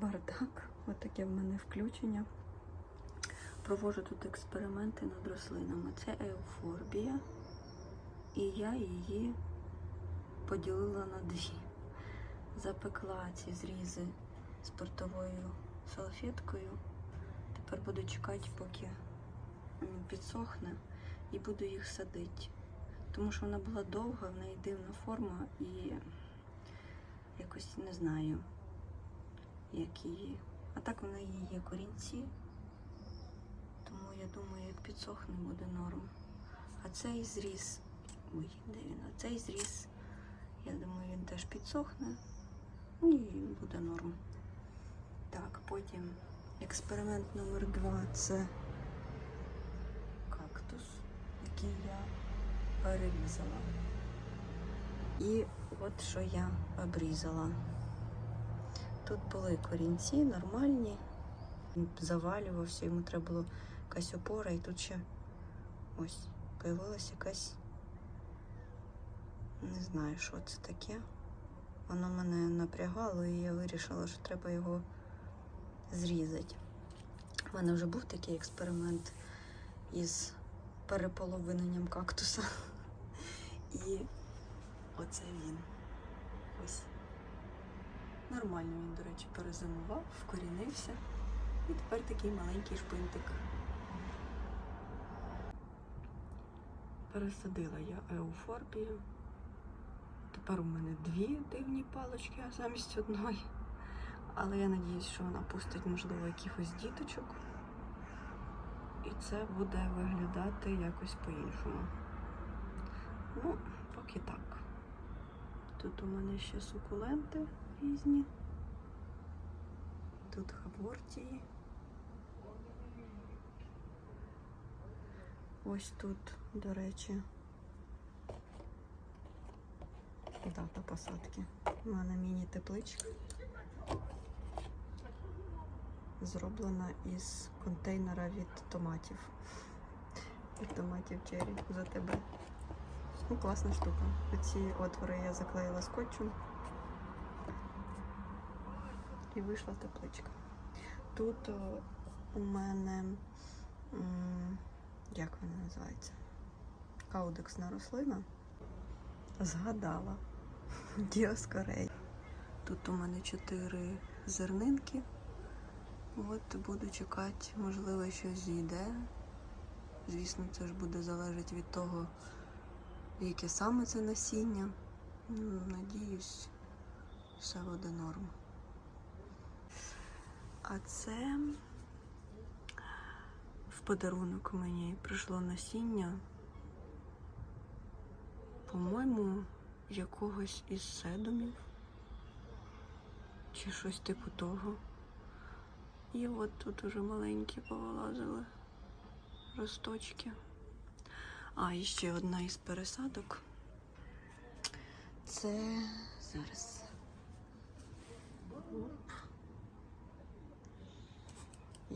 бардак. Отаке в мене включення. Провожу тут експерименти над рослинами. Це еуфорбія. І я її поділила на дві. Запекла ці зрізи спиртовою салфеткою. Тепер буду чекати, поки підсохне, і буду їх садити. Тому що вона була довга, в неї дивна форма і якось не знаю, як її. А так в неї є корінці. Тому я думаю, як підсохне, буде норм. А цей зріз. Ой, де він? А цей зріз, я думаю, він теж підсохне. Ну, І буде норм. Так, потім експеримент номер два це кактус, який я перерізала. І от що я обрізала. Тут були корінці нормальні, він завалювався, йому треба було якась опора, і тут ще ось появилася якась, не знаю, що це таке. Воно мене напрягало, і я вирішила, що треба його зрізати. У мене вже був такий експеримент із переполовиненням кактуса. І оце він. Ось. Нормально він, до речі, перезимував, вкорінився. І тепер такий маленький шпинтик. Пересадила я еуфорбію. Тепер у мене дві дивні палочки, а замість одної. Але я надіюсь, що вона пустить, можливо, якихось діточок. І це буде виглядати якось по-іншому. Ну, поки так. Тут у мене ще сукуленти різні. Тут хабортії. Ось тут, до речі, дата посадки. У мене міні-тепличка. Зроблена із контейнера від томатів. Від томатів черрі за тебе. Ну, класна штука. Ці отвори я заклеїла скотчем. І вийшла тепличка. Тут о, у мене, як вона називається? Каудексна рослина. Згадала. Діоскорей. Тут у мене чотири зернинки. От буду чекати, можливо, щось зійде. Звісно, це ж буде залежати від того, яке саме це насіння. Ну, Надіюсь, все буде норм. А це в подарунок мені прийшло насіння, по-моєму, якогось із седумів чи щось типу того. І от тут уже маленькі повилазили росточки. А, і ще одна із пересадок. Це зараз.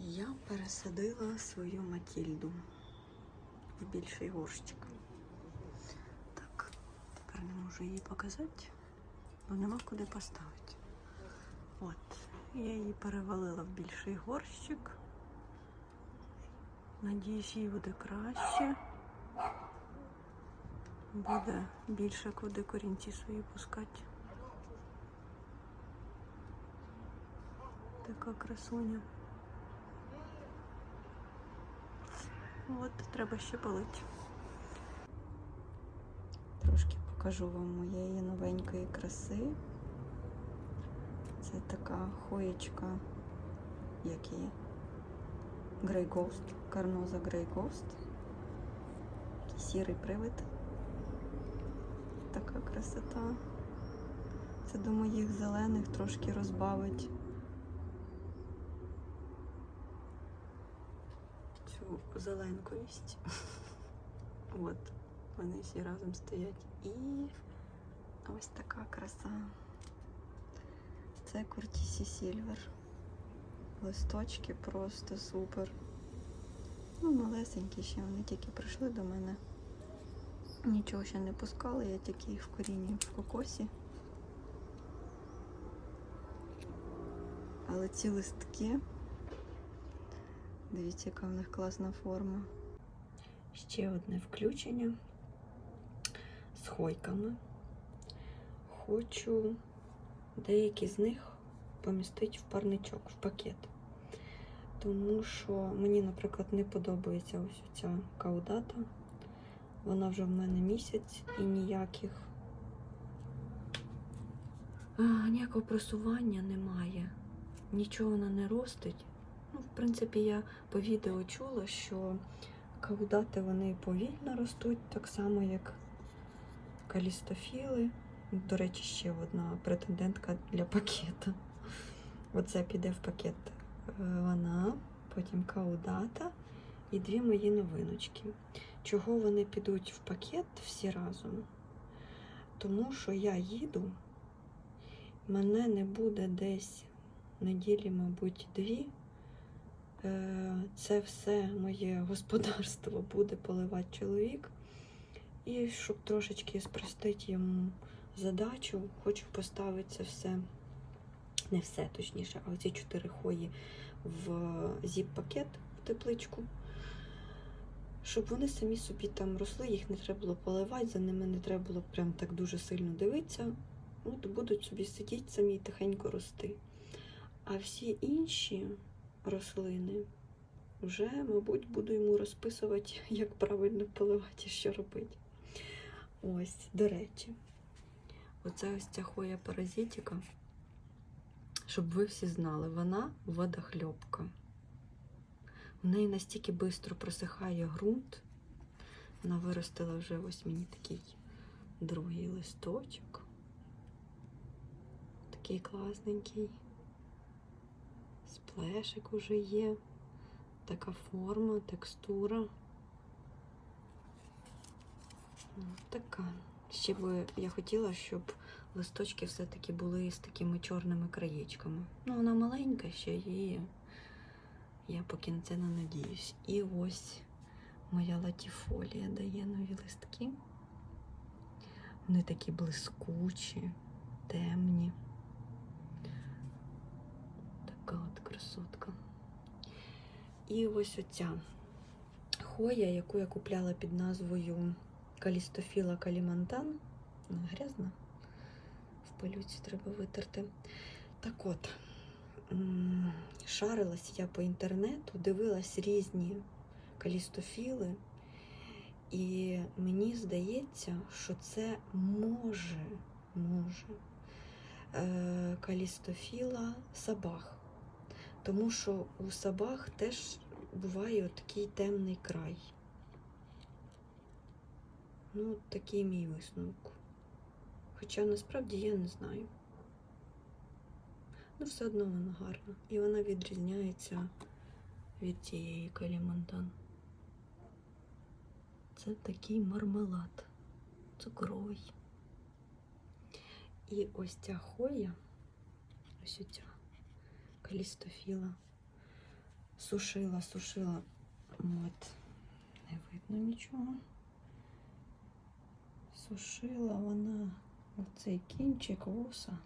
Я пересадила свою Матільду в більший горщик. Так, тепер не можу її показати, бо нема куди поставити. От, я її перевалила в більший горщик. Надіюсь, їй буде краще. Буде більше куди корінці свої пускати. Така красуня. От, треба ще полити. Трошки покажу вам моєї новенької краси. Це така хоєчка, як і Grey Ghost, Карноза Grey Ghost. Сірий привид. Така красота. Це до моїх зелених трошки розбавить цю зеленковість. От, вони всі разом стоять. І ось така краса. Це Куртісі Сільвер. Листочки просто супер. Ну, малесенькі ще, вони тільки прийшли до мене. Нічого ще не пускали, я тільки їх вкорінюю в кокосі. Але ці листки, дивіться, яка в них класна форма. Ще одне включення з хойками. Хочу деякі з них помістити в парничок, в пакет. Тому що мені, наприклад, не подобається ось ця каудата. Вона вже в мене місяць і ніяких а, ніякого просування немає. Нічого вона не ростить. Ну, в принципі, я по відео чула, що каудати вони повільно ростуть, так само, як калістофіли. До речі, ще одна претендентка для пакета. Оце піде в пакет е, вона, потім каудата і дві мої новиночки. Чого вони підуть в пакет всі разом? Тому що я їду, мене не буде десь неділі, мабуть, дві. Е, Це все моє господарство буде поливати чоловік. І щоб трошечки спростити йому задачу, хочу поставити це все, не все точніше, а оці чотири хої в зіп-пакет в тепличку. Щоб вони самі собі там росли, їх не треба було поливати, за ними не треба було прям так дуже сильно дивитися. От будуть собі сидіти самі і тихенько рости. А всі інші рослини вже, мабуть, буду йому розписувати, як правильно поливати і що робити. Ось, до речі, оця ось ця хоя паразитика, щоб ви всі знали, вона водохльопка. У неї настільки швидко просихає ґрунт. Вона виростила вже ось мені такий другий листочок. Такий класненький. Сплешик уже є. Така форма, текстура. Ну, Така. Ще би я хотіла, щоб листочки все-таки були з такими чорними краєчками. Ну, вона маленька ще і я поки на це не надіюсь. І ось моя латіфолія дає нові листки. Вони такі блискучі, темні. Така от красотка. І ось оця хоя, яку я купляла під назвою Калістофіла Калімантан. Грязна. В пилюці треба витерти. Так от, шарилась я по інтернету, дивилась різні калістофіли, і мені здається, що це може, може е, калістофіла сабах. Тому що у сабах теж буває такий темний край. Ну, такий мій висновок. Хоча насправді я не знаю. Ну, все одно вона гарна. І вона відрізняється від цієї калімантан. Це такий мармелад цукровий. І ось ця хоя, ось ця калістофіла, сушила, сушила. От, не видно нічого. Сушила вона оцей кінчик вуса.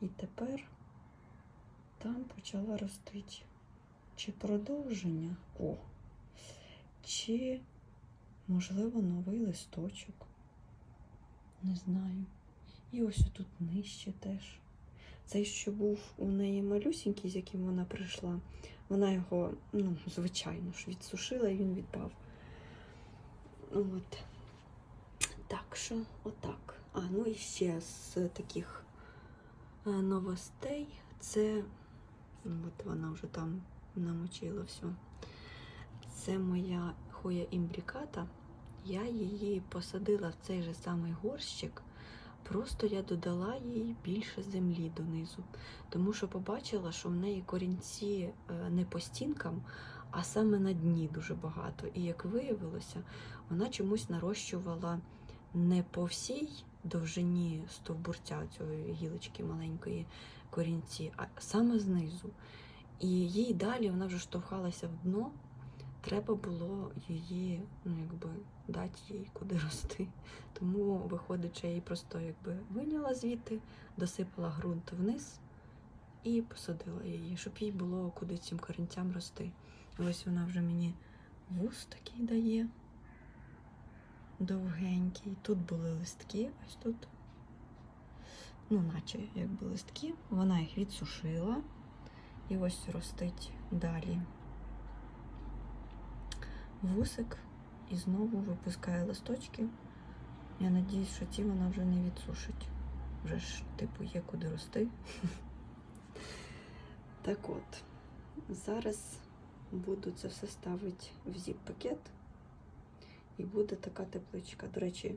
І тепер там почала ростити чи продовження, о, чи, можливо, новий листочок. Не знаю. І ось тут нижче теж. Цей, що був у неї малюсінький, з яким вона прийшла, вона його, ну, звичайно ж, відсушила і він відпав. От. Так що, отак. А, ну і ще з таких е, новостей. Це, от вона вже там намочила все. Це моя хоя імбріката. Я її посадила в цей же самий горщик. Просто я додала їй більше землі донизу, тому що побачила, що в неї корінці е, не по стінкам, а саме на дні дуже багато. І як виявилося, вона чомусь нарощувала не по всій довжині стовбурця цієї гілочки маленької корінці, а саме знизу. І їй далі вона вже штовхалася в дно. Треба було її, ну якби дати їй куди рости. Тому виходить, я її просто якби виняла звідти, досипала ґрунт вниз і посадила її, щоб їй було куди цим корінцям рости. І ось вона вже мені вуз такий дає. Довгенький. Тут були листки, ось тут. Ну, наче якби листки. Вона їх відсушила. І ось ростить далі вусик і знову випускає листочки. Я надіюсь, що ті вона вже не відсушить. Вже ж, типу, є куди рости. Так от, зараз буду це все ставити в зіп-пакет. І буде така тепличка. До речі,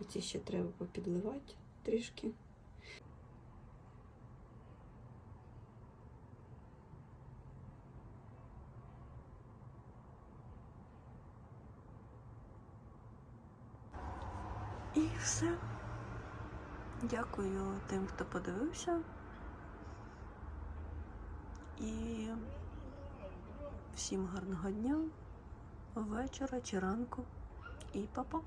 оці ще треба попідливати трішки. І все. Дякую тим, хто подивився. І всім гарного дня, вечора чи ранку. І па-па.